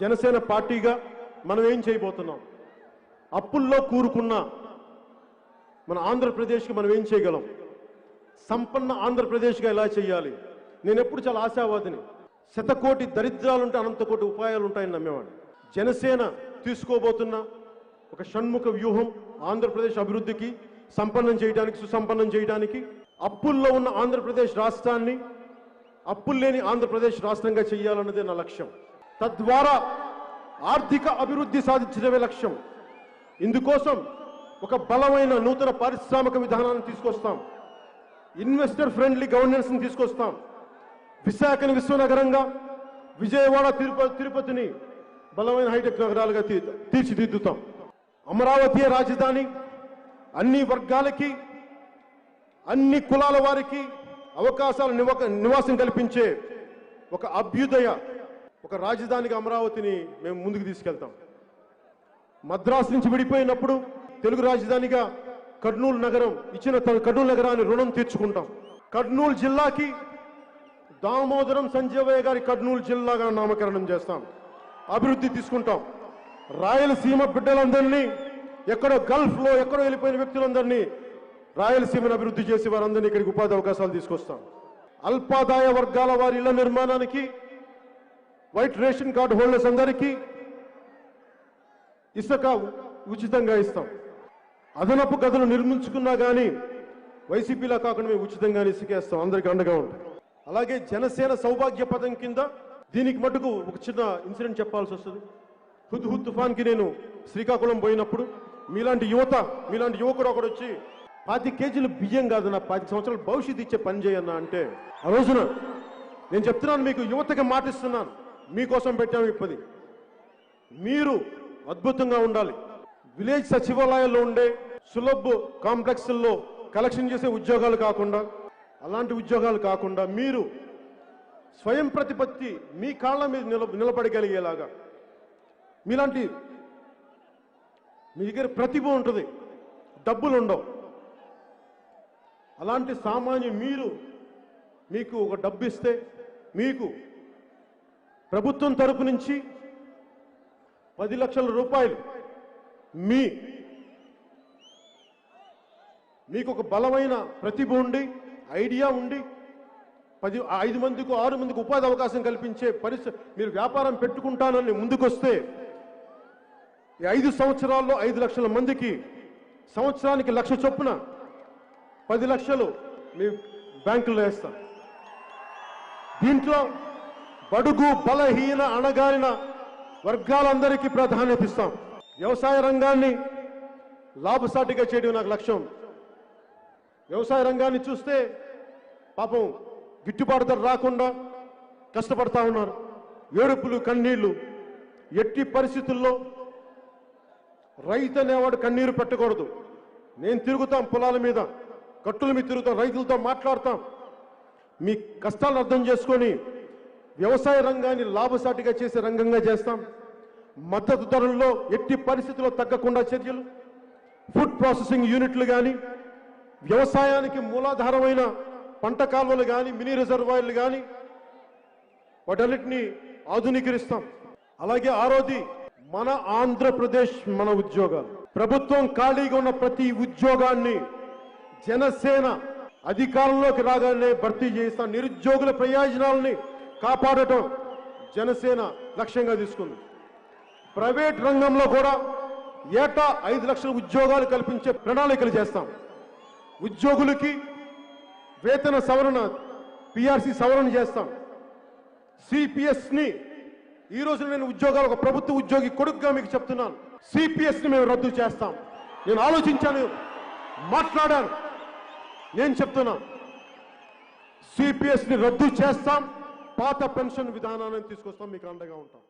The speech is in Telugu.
జనసేన పార్టీగా మనం ఏం చేయబోతున్నాం? అప్పుల్లో కూరుకున్న మన ఆంధ్రప్రదేశ్కి మనం ఏం చేయగలం? సంపన్న ఆంధ్రప్రదేశ్గా ఎలా చేయాలి? నేను ఎప్పుడు చాలా ఆశావాదిని. శతకోటి దరిద్రాలుంటే అనంతకోటి ఉపాయాలు ఉంటాయని నమ్మేవాడిని. జనసేన తీసుకోబోతున్న ఒక షణ్ముఖ వ్యూహం ఆంధ్రప్రదేశ్ అభివృద్ధికి సంపన్నం చేయడానికి సుసంపన్నం చేయడానికి అప్పుల్లో ఉన్న ఆంధ్రప్రదేశ్ రాష్ట్రాన్ని అప్పులు లేని ఆంధ్రప్రదేశ్ రాష్ట్రంగా చేయాలన్నదే నా లక్ష్యం. తద్వారా ఆర్థిక అభివృద్ధి సాధించడమే లక్ష్యం. ఇందుకోసం ఒక బలమైన నూతన పారిశ్రామిక విధానాన్ని తీసుకొస్తాం. ఇన్వెస్టర్ ఫ్రెండ్లీ గవర్నెన్స్ని తీసుకొస్తాం. విశాఖని విశ్వనగరంగా విజయవాడ తిరుపతి తిరుపతిని బలమైన హైటెక్ నగరాలుగా తీ- తీర్చిదిద్దుతాం. అమరావతి రాజధాని అన్ని వర్గాలకి అన్ని కులాల వారికి అవకాశాలు నివ- నివాసం కల్పించే ఒక అభ్యుదయ ఒక రాజధానికి అమరావతిని మేము ముందుకు తీసుకెళ్తాం. మద్రాసు నుంచి విడిపోయినప్పుడు తెలుగు రాజధానిగా కర్నూలు నగరం ఇచ్చిన కర్నూలు నగరాన్ని రుణం తీర్చుకుంటాం. కర్నూలు జిల్లాకి దామోదరం సంజయవయ్య గారి కర్నూలు జిల్లాగా నామకరణం చేస్తాం. అభివృద్ధి తీసుకుంటాం. రాయలసీమ బిడ్డలందరినీ ఎక్కడో గల్ఫ్లో ఎక్కడో వెళ్ళిపోయిన వ్యక్తులందరినీ రాయలసీమను అభివృద్ధి చేసి వారందరినీ ఇక్కడికి ఉపాధి అవకాశాలు తీసుకొస్తాం. అల్పాదాయ వర్గాల వారి ఇళ్ళ నిర్మాణానికి వైట్ రేషన్ కార్డు హోల్డర్స్ అందరికీ ఇసుక ఉచితంగా ఇస్తాం. అదనపు గదులు నిర్మించుకున్నా కానీ వైసీపీలా కాకుండా మేము ఉచితంగానే ఇసుకేస్తాం. అందరికీ అండగా ఉంటాం. అలాగే జనసేన సౌభాగ్య పథం కింద దీనికి మటుకు ఒక చిన్న ఇన్సిడెంట్ చెప్పాల్సి వస్తుంది. హుద్ హుద్ తుఫాన్కి నేను శ్రీకాకుళం పోయినప్పుడు మీలాంటి యువత మీలాంటి యువకుడు ఒకడు వచ్చి పాతి కేజీలు బియ్యం కాదు నా పాతి సంవత్సరాలు భవిష్యత్తు ఇచ్చే పని చేయన్నా అంటే ఆ రోజున నేను చెప్తున్నాను మీకు యువతకి మాటిస్తున్నాను. మీకోసం పెట్టాము ఇప్పది. మీరు అద్భుతంగా ఉండాలి. విలేజ్ సచివాలయాల్లో ఉండే సులభ్ కాంప్లెక్స్ల్లో కలెక్షన్ చేసే ఉద్యోగాలు కాకుండా అలాంటి ఉద్యోగాలు కాకుండా మీరు స్వయం ప్రతిపత్తి మీ కాళ్ళ మీద నిల నిలబడగలిగేలాగా మీలాంటి మీ దగ్గర ప్రతిభ ఉంటుంది డబ్బులు ఉండవు. అలాంటి సామాన్య మీరు మీకు ఒక డబ్బు ఇస్తే మీకు ప్రభుత్వం తరపు నుంచి పది లక్షల రూపాయలు మీ మీకు ఒక బలమైన ప్రతిభ ఉండి ఐడియా ఉండి పది ఐదు మందికి ఆరు మందికి ఉపాధి అవకాశం కల్పించే పరిస్థితి మీరు వ్యాపారం పెట్టుకుంటానని ముందుకొస్తే ఈ ఐదు సంవత్సరాల్లో ఐదు లక్షల మందికి సంవత్సరానికి లక్ష చొప్పున పది లక్షలు మీ బ్యాంకులో వేస్తాం. దీంట్లో బడుగు బలహీన అణగారిన వర్గాలందరికీ ప్రాధాన్యత ఇస్తాం. వ్యవసాయ రంగాన్ని లాభసాటిగా చేయడం నాకు లక్ష్యం. వ్యవసాయ రంగాన్ని చూస్తే పాపం గిట్టుబాటు ధర రాకుండా కష్టపడతా ఉన్నారు. ఏడుపులు కన్నీళ్ళు ఎట్టి పరిస్థితుల్లో రైతు అనేవాడు కన్నీరు పెట్టకూడదు. నేను తిరుగుతాం పొలాల మీద కట్టుల మీద తిరుగుతాం రైతులతో మాట్లాడతాం. మీ కష్టాలను అర్థం చేసుకొని వ్యవసాయ రంగాన్ని లాభసాటిగా చేసే రంగంగా చేస్తాం. మద్దతు ధరల్లో ఎట్టి పరిస్థితుల్లో తగ్గకుండా చర్యలు ఫుడ్ ప్రాసెసింగ్ యూనిట్లు కానీ వ్యవసాయానికి మూలాధారమైన పంట కాలువలు కానీ మినీ రిజర్వాయర్లు కానీ వాటన్నిటిని ఆధునీకరిస్తాం. అలాగే ఆరోది మన ఆంధ్రప్రదేశ్ మన ఉద్యోగాలు. ప్రభుత్వం ఖాళీగా ఉన్న ప్రతి ఉద్యోగాన్ని జనసేన అధికారంలోకి రాగానే భర్తీ చేస్తాం నిరుద్యోగుల ప్రయోజనాలని కాపాడటం జనసేన లక్ష్యంగా తీసుకుంది. ప్రైవేట్ రంగంలో కూడా ఏటా ఐదు లక్షల ఉద్యోగాలు కల్పించే ప్రణాళికలు చేస్తాం. ఉద్యోగులకి వేతన సవరణ పిఆర్సి సవరణ చేస్తాం. సిపిఎస్ని ఈ రోజు నేను ఉద్యోగాలు ఒక ప్రభుత్వ ఉద్యోగి కొడుకుగా మీకు చెప్తున్నాను. సిపిఎస్ని మేము రద్దు చేస్తాం. నేను ఆలోచించాను మాట్లాడాను నేను చెప్తున్నా. సిపిఎస్ని రద్దు చేస్తాం. పాత పెన్షన్ విధానాన్ని తీసుకొస్తాం మీకు అండగా ఉంటాం.